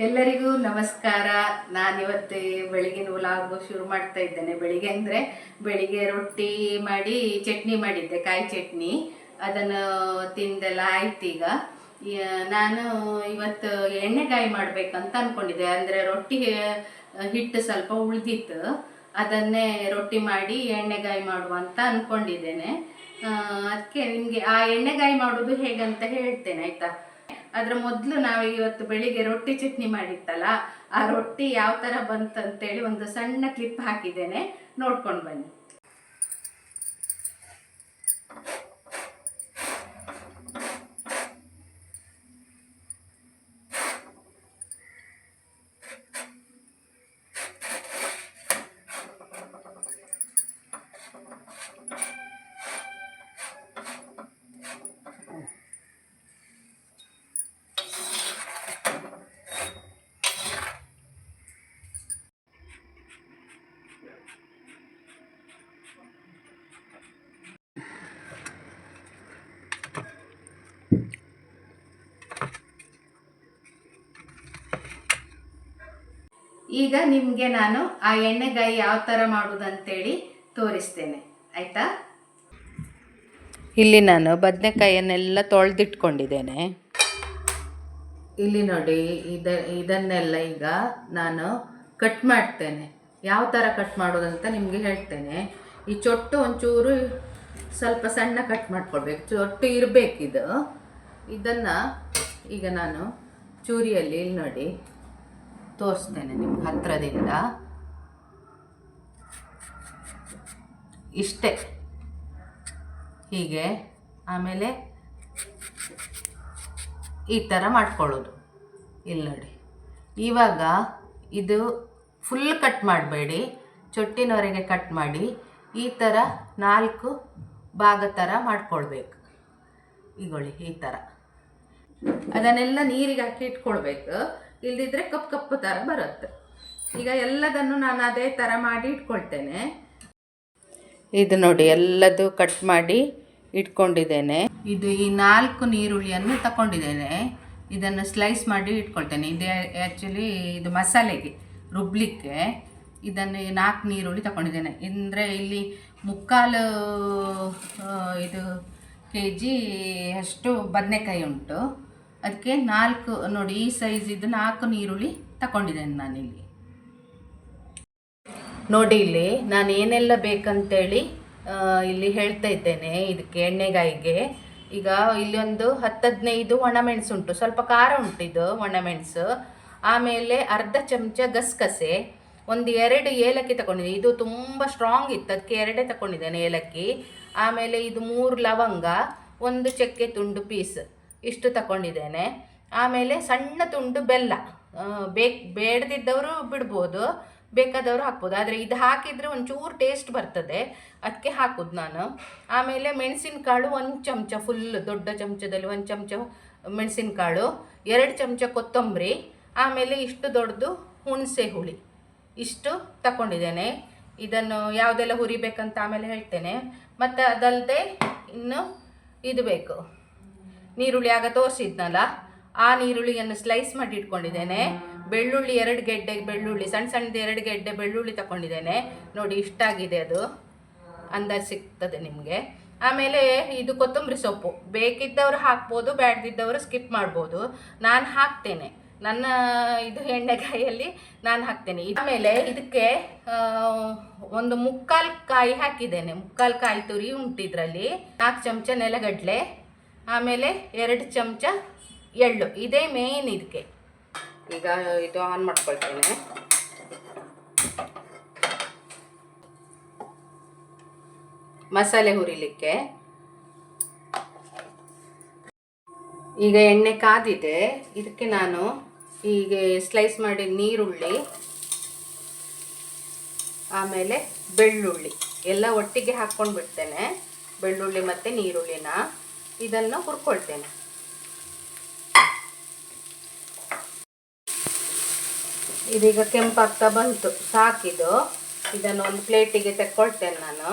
ಎಲ್ಲರಿಗೂ ನಮಸ್ಕಾರ. ನಾನಿವತ್ತು ಬೆಳಿಗ್ಗೆ ವ್ಲಾಗ್ ಶುರು ಮಾಡ್ತಾ ಇದ್ದೇನೆ. ಬೆಳಿಗ್ಗೆ ಅಂದರೆ ಬೆಳಿಗ್ಗೆ ರೊಟ್ಟಿ ಮಾಡಿ, ಚಟ್ನಿ ಮಾಡಿದ್ದೆ, ಕಾಯಿ ಚಟ್ನಿ. ಅದನ್ನು ತಿಂದೆಲ್ಲ ಆಯ್ತು ಈಗ. ನಾನು ಇವತ್ತು ಎಣ್ಣೆಗಾಯಿ ಮಾಡಬೇಕಂತ ಅಂದ್ಕೊಂಡಿದ್ದೆ ಅಂದರೆ ರೊಟ್ಟಿ ಹಿಟ್ಟು ಸ್ವಲ್ಪ ಉಳಿದಿತ್ತು. ಅದನ್ನೇ ರೊಟ್ಟಿ ಮಾಡಿ ಎಣ್ಣೆಗಾಯಿ ಮಾಡುವ ಅಂತ ಅನ್ಕೊಂಡಿದ್ದೇನೆ. ಅದಕ್ಕೆ ನಿಮಗೆ ಆ ಎಣ್ಣೆಗಾಯಿ ಮಾಡೋದು ಹೇಗಂತ ಹೇಳ್ತೇನೆ, ಆಯ್ತಾ? ಅದ್ರ ಮೊದಲು ನಾವು ಇವತ್ತು ಬೆಳಿಗ್ಗೆ ರೊಟ್ಟಿ ಚಟ್ನಿ ಮಾಡಿತ್ತಲ್ಲ, ಆ ರೊಟ್ಟಿ ಯಾವ ಥರ ಬಂತಂತೇಳಿ ಒಂದು ಸಣ್ಣ ಕ್ಲಿಪ್ ಹಾಕಿದ್ದೇನೆ. ನೋಡ್ಕೊಂಡು ಬನ್ನಿ. ಈಗ ನಿಮಗೆ ನಾನು ಆ ಎಣ್ಣೆಗಾಯಿ ಯಾವ ಥರ ಮಾಡೋದಂತೇಳಿ ತೋರಿಸ್ತೇನೆ. ಆಯಿತಾ? ಇಲ್ಲಿ ನಾನು ಬದನೆಕಾಯಿಯನ್ನೆಲ್ಲ ತೊಳೆದಿಟ್ಕೊಂಡಿದ್ದೇನೆ. ಇಲ್ಲಿ ನೋಡಿ ಇದ ಇದನ್ನೆಲ್ಲ ಈಗ ನಾನು ಕಟ್ ಮಾಡ್ತೇನೆ. ಯಾವ ಥರ ಕಟ್ ಮಾಡೋದಂತ ನಿಮಗೆ ಹೇಳ್ತೇನೆ. ಈ ಚೊಟ್ಟು ಒಂಚೂರು ಸ್ವಲ್ಪ ಸಣ್ಣ ಕಟ್ ಮಾಡ್ಕೊಳ್ಬೇಕು. ಚೊಟ್ಟು ಇರಬೇಕಿದು. ಇದನ್ನು ಈಗ ನಾನು ಚೂರಿಯಲ್ಲಿ ಇಲ್ಲಿ ನೋಡಿ. ತೋರಿಸ್ತೇನೆ ನಿಮ್ಗೆ ಹತ್ತಿರದಿಂದ ಇಷ್ಟೇ. ಹೀಗೆ ಆಮೇಲೆ ಈ ಥರ ಮಾಡ್ಕೊಳ್ಳೋದು. ಇಲ್ಲಿ ನೋಡಿ. ಇವಾಗ ಇದು ಫುಲ್ ಕಟ್ ಮಾಡಬೇಡಿ. ಚೊಟ್ಟಿನವರೆಗೆ ಕಟ್ ಮಾಡಿ. ಈ ಥರ ನಾಲ್ಕು ಭಾಗ ಥರ ಮಾಡ್ಕೊಳ್ಬೇಕು. ಈಗೊಳ್ಳಿ, ಈ ಥರ ಅದನ್ನೆಲ್ಲ ನೀರಿಗೆ ಹಾಕಿ ಇಟ್ಕೊಳ್ಬೇಕು. ಇಲ್ದಿದ್ರೆ ಕಪ್ಪು ಕಪ್ಪು ಥರ ಬರುತ್ತೆ. ಈಗ ಎಲ್ಲದನ್ನು ನಾನು ಅದೇ ಥರ ಮಾಡಿ ಇಟ್ಕೊಳ್ತೇನೆ. ಇದು ನೋಡಿ ಎಲ್ಲದು ಕಟ್ ಮಾಡಿ ಇಟ್ಕೊಂಡಿದ್ದೇನೆ. ಇದು ಈ ನಾಲ್ಕು ನೀರುಳ್ಳಿಯನ್ನು ತಗೊಂಡಿದ್ದೇನೆ ಇದನ್ನು ಸ್ಲೈಸ್ ಮಾಡಿ ಇಟ್ಕೊಳ್ತೇನೆ. ಇದು ಆ್ಯಕ್ಚುಲಿ ಇದು ಮಸಾಲೆಗೆ ರುಬ್ಲಿಕ್ಕೆ ಇದನ್ನು ನಾಲ್ಕು ನೀರುಳ್ಳಿ ತಗೊಂಡಿದ್ದೇನೆ ಅಂದರೆ ಇಲ್ಲಿ ಮುಕ್ಕಾಲು ಇದು ಕೆ ಜಿ ಅಷ್ಟು ಬದನೆಕಾಯಿ ಉಂಟು. ಅದಕ್ಕೆ ನಾಲ್ಕು, ನೋಡಿ, ಈ ಸೈಜ್ ಇದು ನಾಲ್ಕು ನೀರುಳ್ಳಿ ತಗೊಂಡಿದ್ದೇನೆ ನಾನಿಲ್ಲಿ. ನೋಡಿ ಇಲ್ಲಿ ನಾನು ಏನೆಲ್ಲ ಬೇಕಂತೇಳಿ ಇಲ್ಲಿ ಹೇಳ್ತಾ ಇದ್ದೇನೆ ಇದಕ್ಕೆ ಎಣ್ಣೆಗಾಯಿಗೆ. ಈಗ ಇಲ್ಲಿ ಒಂದು ಹತ್ತು ಹದಿನೈದು ಒಣಮೆಣಸು ಉಂಟು, ಸ್ವಲ್ಪ ಖಾರ ಉಂಟು ಇದು ಒಣಮೆಣಸು. ಆಮೇಲೆ ಅರ್ಧ ಚಮಚ ಗಸಗಸೆ, ಒಂದು ಎರಡು ಏಲಕ್ಕಿ ತಗೊಂಡಿದ್ದೆ ಇದು ತುಂಬ ಸ್ಟ್ರಾಂಗ್ ಇತ್ತು, ಅದಕ್ಕೆ ಎರಡೇ ತಗೊಂಡಿದ್ದೇನೆ ಏಲಕ್ಕಿ. ಆಮೇಲೆ ಇದು ಮೂರು ಲವಂಗ, ಒಂದು ಚಕ್ಕೆ ತುಂಡು ಪೀಸ್. ಇಷ್ಟು ತಗೊಂಡಿದ್ದೇನೆ ಆಮೇಲೆ ಸಣ್ಣ ತುಂಡು ಬೆಲ್ಲ ಬೇಕು, ಬೇಡದಿದ್ದವರು ಬಿಡ್ಬೋದು, ಬೇಕಾದವರು ಹಾಕ್ಬೋದು. ಆದರೆ ಇದು ಹಾಕಿದರೆ ಒಂಚೂರು ಟೇಸ್ಟ್ ಬರ್ತದೆ. ಅದಕ್ಕೆ ಹಾಕೋದು ನಾನು. ಆಮೇಲೆ ಮೆಣಸಿನಕಾಳು ಒಂದು ಚಮಚ ಫುಲ್ ದೊಡ್ಡ ಚಮಚದಲ್ಲಿ ಒಂದು ಚಮಚ ಮೆಣಸಿನಕಾಳು, ಎರಡು ಚಮಚ ಕೊತ್ತಂಬರಿ, ಆಮೇಲೆ ಇಷ್ಟು ದೊಡ್ಡದು ಹುಣಸೆ ಹುಳಿ. ಇಷ್ಟು ತಗೊಂಡಿದ್ದೇನೆ ಇದನ್ನು ಯಾವುದೆಲ್ಲ ಹುರಿಬೇಕಂತ ಆಮೇಲೆ ಹೇಳ್ತೇನೆ. ಮತ್ತು ಅದಲ್ಲದೆ ಇನ್ನು ಇದು ಬೇಕು. ನೀರುಳ್ಳಿ ಆಗ ತೋರಿಸಿದ್ನಲ್ಲ ಆ ನೀರುಳ್ಳಿಯನ್ನು ಸ್ಲೈಸ್ ಮಾಡಿ ಇಟ್ಕೊಂಡಿದ್ದೇನೆ. ಬೆಳ್ಳುಳ್ಳಿ ಎರಡು ಗೆಡ್ಡೆ ಬೆಳ್ಳುಳ್ಳಿ ಸಣ್ಣ ಸಣ್ಣದು ಎರಡು ಗೆಡ್ಡೆ ಬೆಳ್ಳುಳ್ಳಿ ತಗೊಂಡಿದ್ದೇನೆ ನೋಡಿ ಇಷ್ಟ ಆಗಿದೆ ಅದು. ಅಂದಾಜು ಸಿಗ್ತದೆ ನಿಮಗೆ. ಆಮೇಲೆ ಇದು ಕೊತ್ತಂಬರಿ ಸೊಪ್ಪು. ಬೇಕಿದ್ದವರು ಹಾಕ್ಬೋದು ಬೇಡದಿದ್ದವರು ಸ್ಕಿಪ್ ಮಾಡ್ಬೋದು. ನಾನು ಹಾಕ್ತೇನೆ. ನನ್ನ ಇದು ಎಣ್ಣೆಕಾಯಿಯಲ್ಲಿ ನಾನು ಹಾಕ್ತೇನೆ. ಆಮೇಲೆ ಇದಕ್ಕೆ ಒಂದು ಮುಕ್ಕಾಲು ಕಾಯಿ ಹಾಕಿದ್ದೇನೆ. ಮುಕ್ಕಾಲು ಕಾಯಿ ತುರಿ ಉಂಟು ಇದರಲ್ಲಿ. ನಾಲ್ಕು ಚಮಚ ನೆಲಗಡಲೆ ಆಮೇಲೆ ಎರಡು ಚಮಚ ಎಳ್ಳು. ಇದೇ ಮೇನ್ ಇದಕ್ಕೆ ಈಗ ಇದು ಆನ್ ಮಾಡ್ಕೊಳ್ತೇನೆ. ಮಸಾಲೆ ಹುರಿಲಿಕ್ಕೆ. ಈಗ ಎಣ್ಣೆ ಕಾದಿದೆ. ಇದಕ್ಕೆ ನಾನು ಹೀಗೆ ಸ್ಲೈಸ್ ಮಾಡಿ ನೀರುಳ್ಳಿ, ಆಮೇಲೆ ಬೆಳ್ಳುಳ್ಳಿ. ಎಲ್ಲ ಒಟ್ಟಿಗೆ ಹಾಕ್ಕೊಂಡು ಬಿಡ್ತೇನೆ ಬೆಳ್ಳುಳ್ಳಿ ಮತ್ತು ನೀರುಳ್ಳಿನ. ಇದನ್ನು ಹುರ್ಕೊಳ್ತೇನೆ. ಇದೀಗ ಕೆಂಪಾಗ್ತಾ ಬಂತು ಸಾಕಿದು ಇದನ್ನು ಒಂದು ಪ್ಲೇಟಿಗೆ ತೆಕ್ಕೊಳ್ತೇನೆ ನಾನು.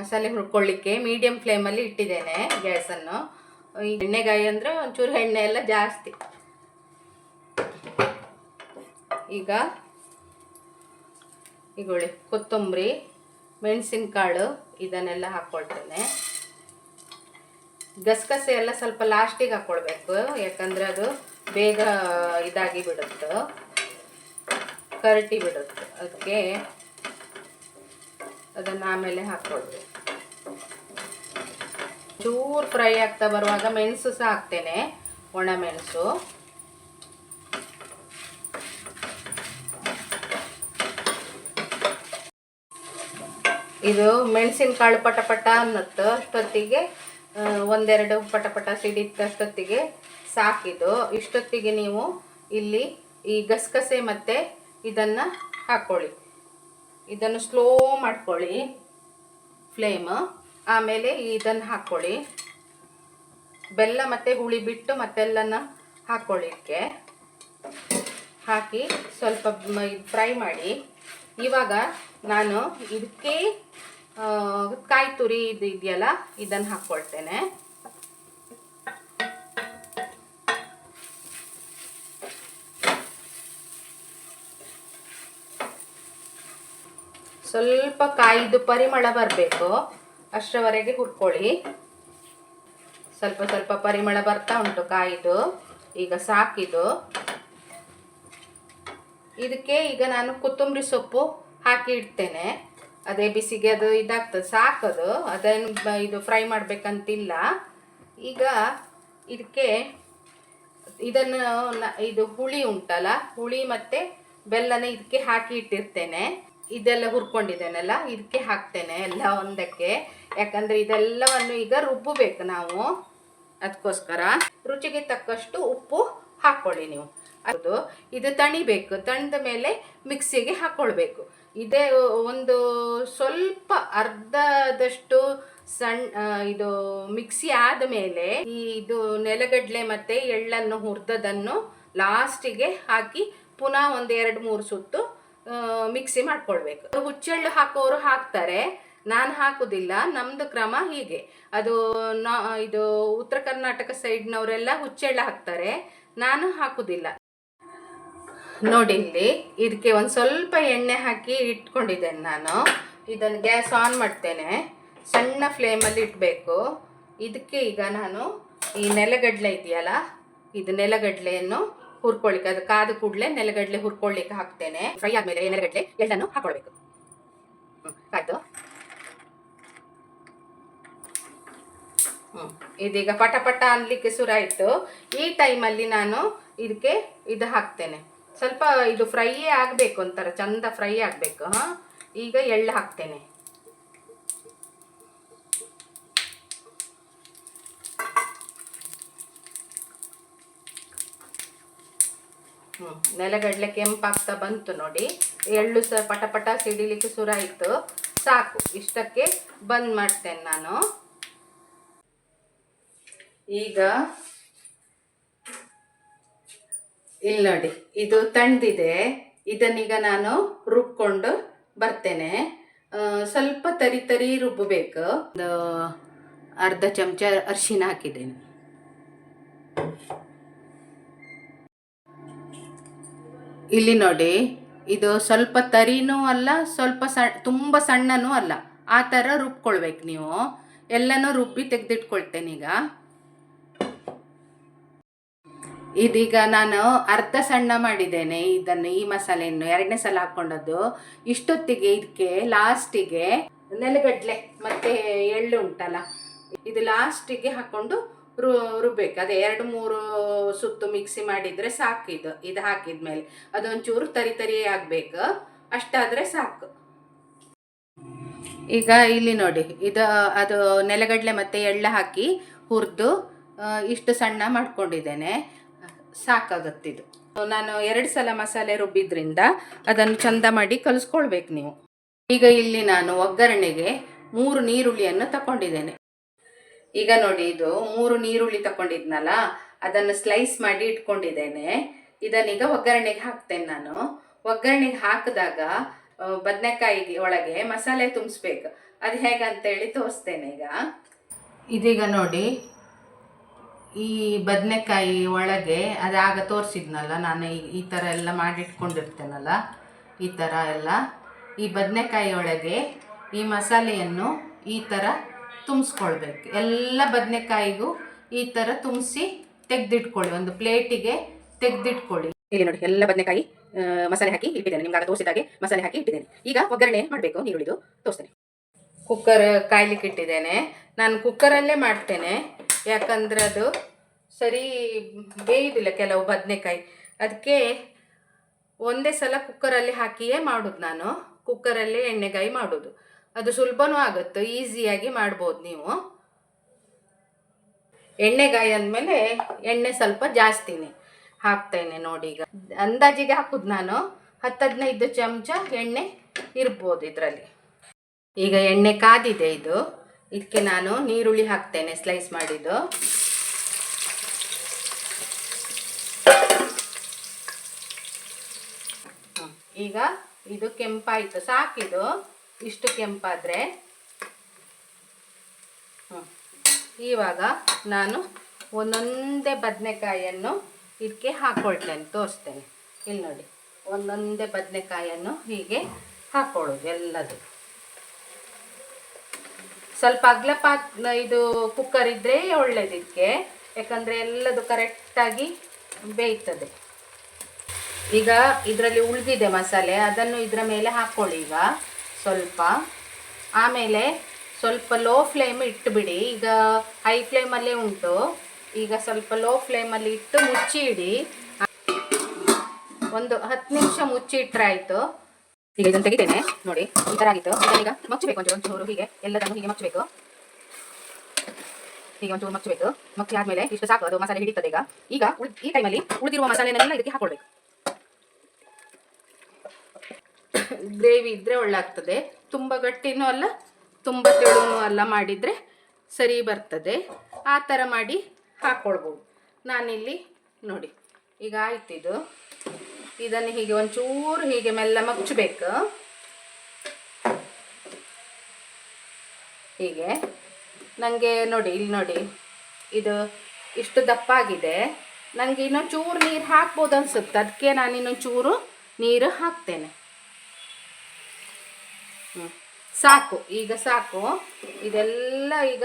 ಮಸಾಲೆ ಹುರ್ಕೊಳ್ಳಿಕ್ಕೆ ಮೀಡಿಯಂ ಫ್ಲೇಮಲ್ಲಿ ಇಟ್ಟಿದ್ದೇನೆ ಗ್ಯಾಸನ್ನು. ಎಣ್ಣೆಗಾಯಿ ಅಂದರೆ ಒಂಚೂರು ಎಣ್ಣೆ ಎಲ್ಲ ಜಾಸ್ತಿ. ಈಗ ಈಗೊಳ್ಳಿ ಕೊತ್ತಂಬರಿ, ಮೆಣಸಿನಕಾಳು ಇದನ್ನೆಲ್ಲ ಹಾಕ್ಕೊಳ್ತೇನೆ ಗಸಗಸೆ ಎಲ್ಲ ಸ್ವಲ್ಪ ಲಾಸ್ಟಿಗೆ ಹಾಕ್ಕೊಳ್ಬೇಕು ಯಾಕಂದರೆ ಅದು ಬೇಗ ಇದಾಗಿ ಬಿಡುತ್ತೆ, ಕರಟಿ ಬಿಡುತ್ತೆ. ಅದಕ್ಕೆ ಅದನ್ನು ಆಮೇಲೆ ಹಾಕ್ಕೊಳ್ಬೇಕು ಚೂರು ಫ್ರೈ ಆಗ್ತಾ ಬರುವಾಗ ಮೆಣಸು ಸಹ ಹಾಕ್ತೇನೆ, ಒಣ ಮೆಣಸು. ಇದು ಮೆಣಸಿನಕಾಳು ಪಟ ಪಟ ಅನ್ನತ್ತು. ಅಷ್ಟೊತ್ತಿಗೆ ಒಂದೆರಡು ಪಟ ಪಟ ಸಿಡಿತ್ತು ಅಷ್ಟೊತ್ತಿಗೆ. ಸಾಕಿದು ಇಷ್ಟೊತ್ತಿಗೆ ನೀವು ಇಲ್ಲಿ ಈ ಗಸಗಸೆ ಮತ್ತು ಇದನ್ನು ಹಾಕ್ಕೊಳ್ಳಿ ಇದನ್ನು ಸ್ಲೋ ಮಾಡ್ಕೊಳ್ಳಿ. ಫ್ಲೇಮ್. ಆಮೇಲೆ ಇದನ್ನು ಹಾಕ್ಕೊಳ್ಳಿ ಬೆಲ್ಲ ಮತ್ತು ಹುಳಿ ಬಿಟ್ಟು ಮತ್ತೆಲ್ಲನ ಹಾಕ್ಕೊಳ್ಳಿಕ್ಕೆ ಹಾಕಿ ಸ್ವಲ್ಪ ಫ್ರೈ ಮಾಡಿ. ಇವಾಗ ನಾನು ಇದಕ್ಕೆ ಕಾಯಿ ತುರಿ ಇದು ಇದೆಯಲ್ಲ, ಇದನ್ನು ಹಾಕ್ಕೊಳ್ತೇನೆ ಸ್ವಲ್ಪ ಕಾಯಿದು ಪರಿಮಳ ಬರಬೇಕು. ಅಷ್ಟರವರೆಗೆ ಹುರ್ಕೊಳ್ಳಿ. ಸ್ವಲ್ಪ ಸ್ವಲ್ಪ ಪರಿಮಳ ಬರ್ತಾ ಉಂಟು ಕಾಯಿದು. ಈಗ ಸಾಕಿದು ಇದಕ್ಕೆ ಈಗ ನಾನು ಕೊತ್ತಂಬರಿ ಸೊಪ್ಪು ಹಾಕಿ ಇಡ್ತೇನೆ. ಅದೇ ಬಿಸಿಗೆ ಅದು ಇದಾಗ್ತದೆ, ಸಾಕದು. ಅದನ್ನು ಬ- ಇದು ಫ್ರೈ ಮಾಡಬೇಕಂತಿಲ್ಲ. ಈಗ ಇದಕ್ಕೆ ಇದನ್ನು ಇದು ಹುಳಿ ಉಂಟಲ್ಲ, ಹುಳಿ ಮತ್ತು ಬೆಲ್ಲನ ಇದಕ್ಕೆ ಹಾಕಿ ಇಟ್ಟಿರ್ತೇನೆ. ಇದೆಲ್ಲ ಹುರ್ಕೊಂಡಿದ್ದೇನಲ್ಲ, ಇದಕ್ಕೆ ಹಾಕ್ತೇನೆ ಎಲ್ಲ ಒಂದಕ್ಕೆ. ಯಾಕಂದರೆ ಇದೆಲ್ಲವನ್ನು ಈಗ ರುಬ್ಬಬೇಕು ನಾವು. ಅದಕ್ಕೋಸ್ಕರ ರುಚಿಗೆ ತಕ್ಕಷ್ಟು ಉಪ್ಪು ಹಾಕ್ಕೊಳ್ಳಿ ನೀವು. ಅದು ಇದು ತಣಿಬೇಕು ತಣಿದ ಮೇಲೆ ಮಿಕ್ಸಿಗೆ ಹಾಕೊಳ್ಬೇಕು. ಇದೇ ಒಂದು ಸ್ವಲ್ಪ ಅರ್ಧದಷ್ಟು ಸಣ್ಣ ಇದು ಮಿಕ್ಸಿ ಆದ ಮೇಲೆ ಈ ಇದು ನೆಲಗಡಲೆ ಮತ್ತೆ ಎಳ್ಳನ್ನು ಹುರಿದದನ್ನು ಲಾಸ್ಟಿಗೆ ಹಾಕಿ ಪುನಃ ಒಂದು ಎರಡು ಮೂರು ಸುತ್ತು ಮಿಕ್ಸಿ ಮಾಡ್ಕೊಳ್ಬೇಕು. ಹುಚ್ಚೆಳ್ಳು ಹಾಕೋರು ಹಾಕ್ತಾರೆ. ನಾನು ಹಾಕುದಿಲ್ಲ. ನಮ್ದು ಕ್ರಮ ಹೀಗೆ. ಅದು ನಾ, ಇದು ಉತ್ತರ ಕರ್ನಾಟಕ ಸೈಡ್ನವರೆಲ್ಲ ಹುಚ್ಚೆಳ್ಳು ಹಾಕ್ತಾರೆ. ನಾನು ಹಾಕುದಿಲ್ಲ. ನೋಡಿ ಇಲ್ಲಿ ಇದಕ್ಕೆ ಒಂದು ಸ್ವಲ್ಪ ಎಣ್ಣೆ ಹಾಕಿ ಇಟ್ಕೊಂಡಿದ್ದೇನೆ ನಾನು. ಇದನ್ನು ಗ್ಯಾಸ್ ಆನ್ ಮಾಡ್ತೇನೆ. ಸಣ್ಣ ಫ್ಲೇಮಲ್ಲಿ ಇಡಬೇಕು. ಇದಕ್ಕೆ ಈಗ ನಾನು ಈ ನೆಲಗಡಲೆ ಇದೆಯಲ್ಲ, ಇದು ನೆಲಗಡಲೆಯನ್ನು ಹುರ್ಕೊಳ್ಳಿಕ್ಕೆ, ಅದು ಕಾದ ಕೂಡಲೇ ನೆಲಗಡಲೆ ಹುರ್ಕೊಳ್ಳಿಕ್ಕೆ ಹಾಕ್ತೇನೆ. ಫ್ರೈ ಆದಮೇಲೆ ನೆಲಗಡಲೆ ಎಳ್ಳನ್ನು ಹಾಕೊಳ್ಬೇಕು. ಕಾಯ್ತು ಹ್ಞೂ. ಇದೀಗ ಪಟ ಪಟ ಅನ್ಲಿಕ್ಕೆ ಆಯಿತು. ಈ ಟೈಮಲ್ಲಿ ನಾನು ಇದಕ್ಕೆ ಇದು ಹಾಕ್ತೇನೆ. ಸ್ವಲ್ಪ ಇದು ಫ್ರೈಯೇ ಆಗಬೇಕು ಒಂಥರ, ಚಂದ ಫ್ರೈ ಆಗಬೇಕು, ಹಾಂ? ಈಗ ಎಳ್ಳು ಹಾಕ್ತೇನೆ. ಹ್ಞೂ ನೆಲಗಡಲೆ ಕೆಂಪಾಗ್ತಾ ಬಂತು ನೋಡಿ. ಎಳ್ಳು ಸಹ ಪಟ ಪಟ ಸಿಡಿಲಿಕ್ಕೆ ಸುರಾಯಿತು. ಸಾಕು, ಇಷ್ಟಕ್ಕೆ ಬಂದ್ ಮಾಡ್ತೇನೆ ನಾನು. ಈಗ ಇಲ್ಲಿ ನೋಡಿ, ಇದು ತಣ್ದಿದೆ ಇದನ್ನೀಗ ನಾನು ರುಬ್ಕೊಂಡು ಬರ್ತೇನೆ. ಸ್ವಲ್ಪ ತರಿ ತರಿ ರುಬ್ಬಬೇಕು. ಒಂದು ಅರ್ಧ ಚಮಚ ಅರಿಶಿನ ಹಾಕಿದ್ದೇನೆ. ಇಲ್ಲಿ ನೋಡಿ, ಇದು ಸ್ವಲ್ಪ ತರಿನೂ ಅಲ್ಲ, ಸ್ವಲ್ಪ ಸಣ್ಣ ತುಂಬ ಸಣ್ಣನೂ ಅಲ್ಲ. ಆ ಥರ ರುಬ್ಕೊಳ್ಬೇಕು ನೀವು. ಎಲ್ಲನೂ ರುಬ್ಬಿ ತೆಗೆದಿಟ್ಕೊಳ್ತೇನೆ ಈಗ. ಇದೀಗ ನಾನು ಅರ್ಧ ಸಣ್ಣ ಮಾಡಿದ್ದೇನೆ ಇದನ್ನು, ಈ ಮಸಾಲೆಯನ್ನು, ಎರಡನೇ ಸಲ ಹಾಕೊಂಡದ್ದು ಇಷ್ಟೊತ್ತಿಗೆ ಇದಕ್ಕೆ ಲಾಸ್ಟಿಗೆ ನೆಲಗಡ್ಲೆ ಮತ್ತೆ ಎಳ್ಳು ಉಂಟಲ್ಲ, ಇದು ಲಾಸ್ಟಿಗೆ ಹಾಕೊಂಡು ರು, ರುಬ್ಬೇಕು. ಅದೇ ಎರಡು ಮೂರು ಸುತ್ತು ಮಿಕ್ಸಿ ಮಾಡಿದರೆ ಸಾಕು ಇದು ಇದು ಹಾಕಿದ್ಮೇಲೆ. ಅದೊಂಚೂರು ತರಿ ತರಿ ಆಗಬೇಕು, ಅಷ್ಟಾದರೆ ಸಾಕು. ಈಗ ಇಲ್ಲಿ ನೋಡಿ, ಇದು, ಅದು ನೆಲಗಡಲೆ ಮತ್ತು ಎಳ್ಳು ಹಾಕಿ ಹುರಿದು ಇಷ್ಟು ಸಣ್ಣ ಮಾಡ್ಕೊಂಡಿದ್ದೇನೆ. ಸಾಕಾಗತ್ತಿದು ನಾನು ಎರಡು ಸಲ ಮಸಾಲೆ ರುಬ್ಬಿದ್ರಿಂದ ಅದನ್ನು ಚಂದ ಮಾಡಿ ಕಲಿಸ್ಕೊಳ್ಬೇಕು ನೀವು. ಈಗ ಇಲ್ಲಿ ನಾನು ಒಗ್ಗರಣೆಗೆ ಮೂರು ನೀರುಳ್ಳಿಯನ್ನು ತಗೊಂಡಿದ್ದೇನೆ ಈಗ ನೋಡಿ, ಇದು ಮೂರು ನೀರುಳ್ಳಿ ತಗೊಂಡಿದ್ನಲ್ಲ ಅದನ್ನು ಸ್ಲೈಸ್ ಮಾಡಿ ಇಟ್ಕೊಂಡಿದ್ದೇನೆ. ಇದನ್ನೀಗ ಒಗ್ಗರಣೆಗೆ ಹಾಕ್ತೇನೆ ನಾನು. ಒಗ್ಗರಣೆಗೆ ಹಾಕಿದಾಗ ಬದನೆಕಾಯಿ ಒಳಗೆ ಮಸಾಲೆ ತುಂಬಿಸ್ಬೇಕು. ಅದು ಹೇಗಂತೇಳಿ ತೋರಿಸ್ತೇನೆ ಈಗ. ಇದೀಗ ನೋಡಿ ಈ ಬದನೆಕಾಯಿ ಒಳಗೆ ಅದಾಗ ತೋರಿಸಿದ್ನಲ್ಲ ನಾನು ಈ- ಥರ ಎಲ್ಲ ಮಾಡಿಟ್ಕೊಂಡಿರ್ತೇನಲ್ಲ ಈ ಥರ ಎಲ್ಲ ಈ ಬದನೆಕಾಯಿ ಒಳಗೆ ಈ ಮಸಾಲೆಯನ್ನು ಈ ಥರ ತುಂಬಿಸ್ಕೊಳ್ಬೇಕು. ಎಲ್ಲ ಬದನೆಕಾಯಿಗೂ ಈ ಥರ ತುಂಬಿಸಿ ತೆಗೆದಿಟ್ಕೊಳ್ಳಿ ಒಂದು ಪ್ಲೇಟಿಗೆ ತೆಗೆದಿಟ್ಕೊಳ್ಳಿ. ಇಲ್ಲಿ ನೋಡಿ ಎಲ್ಲ ಬದನೆಕಾಯಿ ಮಸಾಲೆ ಹಾಕಿ ಇಟ್ಟಿದ್ದೇನೆ. ನಿಮ್ಗೆ ಆಗ ತೋರಿಸಿದಾಗೆ ಮಸಾಲೆ ಹಾಕಿ ಇಟ್ಟಿದ್ದೇನೆ. ಈಗ ಒಗ್ಗರಣೆ ಮಾಡಬೇಕು ನೀರುಳ್ಳಿದು ತೋರಿಸ್ತೇನೆ. ಕುಕ್ಕರ್ ಕಾಯ್ಲಿಕ್ಕೆ ಇಟ್ಟಿದ್ದೇನೆ ನಾನು ಕುಕ್ಕರಲ್ಲೇ ಮಾಡ್ತೇನೆ. ಯಾಕಂದ್ರೆ ಅದು ಸರಿ ಬೇಯುವುದಿಲ್ಲ ಕೆಲವು ಬದನೆಕಾಯಿ. ಅದಕ್ಕೆ ಒಂದೇ ಸಲ ಕುಕ್ಕರಲ್ಲಿ ಹಾಕಿಯೇ ಮಾಡೋದು ನಾನು. ಕುಕ್ಕರಲ್ಲೇ ಎಣ್ಣೆಗಾಯಿ ಮಾಡೋದು. ಅದು ಸುಲಭನೂ ಆಗುತ್ತೆ, ಈಸಿಯಾಗಿ ಮಾಡ್ಬೋದು ನೀವು. ಎಣ್ಣೆಗಾಯಿ ಅಂದಮೇಲೆ ಎಣ್ಣೆ ಸ್ವಲ್ಪ ಜಾಸ್ತಿನೇ ಹಾಕ್ತೇನೆ ನೋಡಿ ಈಗ. ಅಂದಾಜಿಗೆ ಹಾಕುದು ನಾನು. ಹತ್ತು ಹದಿನೈದು ಚಮಚ ಎಣ್ಣೆ ಇರ್ಬೋದು ಇದರಲ್ಲಿ. ಈಗ ಎಣ್ಣೆ ಕಾದಿದೆ ಇದು. ಇದಕ್ಕೆ ನಾನು ನೀರುಳ್ಳಿ ಹಾಕ್ತೇನೆ ಸ್ಲೈಸ್ ಮಾಡಿದ್ದು. ಈಗ ಇದು ಕೆಂಪಾಯಿತು ಸಾಕಿದು ಇಷ್ಟು ಕೆಂಪಾದರೆ. ಇವಾಗ ನಾನು ಒಂದೊಂದೇ ಬದನೆಕಾಯಿಯನ್ನು ಇದಕ್ಕೆ ಹಾಕ್ಕೊಳ್ತೇನೆ ತೋರಿಸ್ತೇನೆ ಇಲ್ಲಿ ನೋಡಿ, ಒಂದೊಂದೇ ಬದನೆಕಾಯಿಯನ್ನು ಹೀಗೆ ಹಾಕ್ಕೊಳ್ಳೋದು ಎಲ್ಲದು ಸ್ವಲ್ಪ ಅಗ್ಲ ಪಾತ್ ಇದು ಕುಕ್ಕರ್ ಇದ್ದರೆ ಒಳ್ಳೆಯದಿಕ್ಕೆ ಯಾಕಂದರೆ ಎಲ್ಲದು ಕರೆಕ್ಟಾಗಿ ಬೇಯ್ತದೆ. ಈಗ ಇದರಲ್ಲಿ ಉಳಿದಿದೆ ಮಸಾಲೆ, ಅದನ್ನು ಇದರ ಮೇಲೆ ಹಾಕ್ಕೊಳ್ಳಿ ಈಗ ಸ್ವಲ್ಪ. ಆಮೇಲೆ ಸ್ವಲ್ಪ ಲೋ ಫ್ಲೇಮ್ ಇಟ್ಟುಬಿಡಿ ಈಗ ಹೈ ಫ್ಲೇಮಲ್ಲೇ ಉಂಟು. ಈಗ ಸ್ವಲ್ಪ ಲೋ ಫ್ಲೇಮಲ್ಲಿ ಇಟ್ಟು ಮುಚ್ಚಿ ಇಡಿ ಒಂದು ಹತ್ತು ನಿಮಿಷ ಮುಚ್ಚಿ ಇಟ್ಟರೆ ಆಯಿತು ಈಗ ಇದನ್ನು ತೆಗಿತೇನೆ. ನೋಡಿ, ಈ ಥರ ಆಗಿತ್ತು. ಈಗ ಮಚ್ಚಬೇಕು ಒಂಚೂರು ಒಂಚೂರು, ಹೀಗೆ. ಎಲ್ಲದನ್ನು ಹೀಗೆ ಮಚ್ಚಬೇಕು ಹೀಗೆ ಒಂಚೂರು ಮಚ್ಚಬೇಕು ಮಚ್ಚಿ ಆದಮೇಲೆ ಇಷ್ಟು ಸಾಕು, ಅದು ಮಸಾಲೆ ಹಿಡಿತದೆ ಈಗ. ಈಗ ಈ ಟೈಮಲ್ಲಿ ಉಳಿದಿರುವ ಮಸಾಲೆನೆಲ್ಲ ಇದಕ್ಕೆ ಹಾಕೊಳ್ಬೇಕು ಗ್ರೇವಿ ಇದ್ದರೆ ಒಳ್ಳಾಗ್ತದೆ. ತುಂಬ ಗಟ್ಟಿನೂ ಅಲ್ಲ, ತುಂಬ ತೆಳುನೂ ಅಲ್ಲ ಮಾಡಿದರೆ ಸರಿ ಬರ್ತದೆ. ಆ ಥರ ಮಾಡಿ ಹಾಕ್ಕೊಳ್ಬೋದು ನಾನಿಲ್ಲಿ ನೋಡಿ, ಈಗ ಆಯ್ತಿದು. ಇದನ್ನು ಹೀಗೆ ಒಂಚೂರು ಹೀಗೆ ಮೆಲ್ಲ ಮಚ್ಚಬೇಕು ಹೀಗೆ. ನನಗೆ ನೋಡಿ, ಇಲ್ಲಿ ನೋಡಿ. ಇದು ಇಷ್ಟು ದಪ್ಪ ಆಗಿದೆ ನನಗೆ ಇನ್ನೊಂದು ಚೂರು ನೀರು ಹಾಕ್ಬೋದು ಅನಿಸುತ್ತೆ. ಅದಕ್ಕೆ ನಾನು ಇನ್ನೊಂದು ಚೂರು ನೀರು ಹಾಕ್ತೇನೆ. ಹ್ಮ್. ಸಾಕು, ಈಗ ಸಾಕು. ಇದೆಲ್ಲ ಈಗ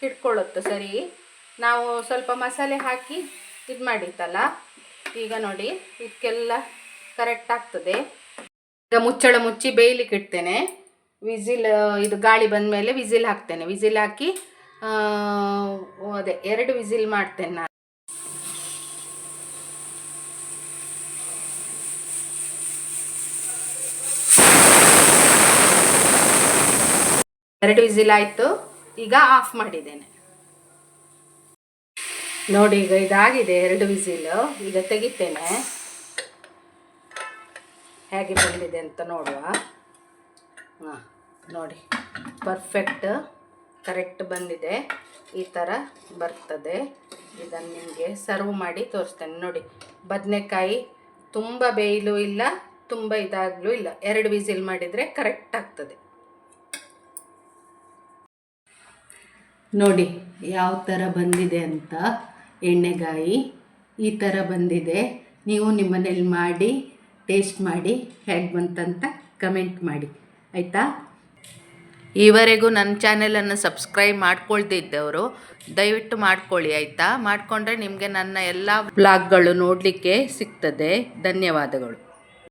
ಹಿಡ್ಕೊಳ್ಳುತ್ತೆ, ಸರಿ. ನಾವು ಸ್ವಲ್ಪ ಮಸಾಲೆ ಹಾಕಿ ಇದು ಮಾಡಿತ್ತಲ್ಲ ಈಗ ನೋಡಿ ಇದಕ್ಕೆಲ್ಲ ಕರೆಕ್ಟ್ ಆಗ್ತದೆ. ಈಗ ಮುಚ್ಚಳ ಮುಚ್ಚಿ ಬೇಯಲಿಕ್ಕೆ ಇಡ್ತೇನೆ. ವಿಸಿಲ್, ಇದು ಗಾಳಿ ಬಂದ ಮೇಲೆ ವಿಸಿಲ್ ಹಾಕ್ತೇನೆ. ವಿಸಿಲ್ ಹಾಕಿ ಅದೇ ಎರಡು ವಿಸಿಲ್ ಮಾಡ್ತೇನೆ ನಾನು. ಎರಡು ವಿಸಿಲ್ ಆಯಿತು. ಈಗ ಆಫ್ ಮಾಡಿದ್ದೇನೆ. ನೋಡಿ, ಈಗ ಇದಾಗಿದೆ ಎರಡು ವಿಸಿಲು. ಈಗ ತೆಗಿತೇನೆ. ಹೇಗೆ ಬಂದಿದೆ ಅಂತ ನೋಡುವ. ಹಾಂ, ನೋಡಿ. ಪರ್ಫೆಕ್ಟ್ ಕರೆಕ್ಟ್ ಬಂದಿದೆ. ಈ ಥರ ಬರ್ತದೆ. ಇದನ್ನು ನಿಮಗೆ ಸರ್ವ್ ಮಾಡಿ ತೋರಿಸ್ತೇನೆ. ನೋಡಿ, ಬದನೆಕಾಯಿ ತುಂಬ ಬೇಯಲು ಇಲ್ಲ, ತುಂಬ ಇದಾಗಲೂ ಇಲ್ಲ. ಎರಡು ವಿಸಿಲ್ ಮಾಡಿದರೆ ಕರೆಕ್ಟ್ ಆಗ್ತದೆ. ನೋಡಿ, ಯಾವ ಥರ ಬಂದಿದೆ ಅಂತ. ಎಣ್ಣೆಗಾಯಿ ಈ ಥರ ಬಂದಿದೆ. ನೀವು ನಿಮ್ಮನೇಲಿ ಮಾಡಿ, ಟೇಸ್ಟ್ ಮಾಡಿ, ಹೇಗೆ ಬಂತಂತ ಕಮೆಂಟ್ ಮಾಡಿ. ಆಯಿತಾ? ಈವರೆಗೂ ನನ್ನ ಚಾನೆಲನ್ನು ಸಬ್ಸ್ಕ್ರೈಬ್ ಮಾಡ್ಕೊಳ್ತಿದ್ದವರು ದಯವಿಟ್ಟು ಮಾಡ್ಕೊಳ್ಳಿ, ಆಯಿತಾ? ಮಾಡಿಕೊಂಡ್ರೆ ನಿಮಗೆ ನನ್ನ ಎಲ್ಲ ಬ್ಲಾಗ್ಗಳು ನೋಡಲಿಕ್ಕೆ ಸಿಗ್ತದೆ. ಧನ್ಯವಾದಗಳು.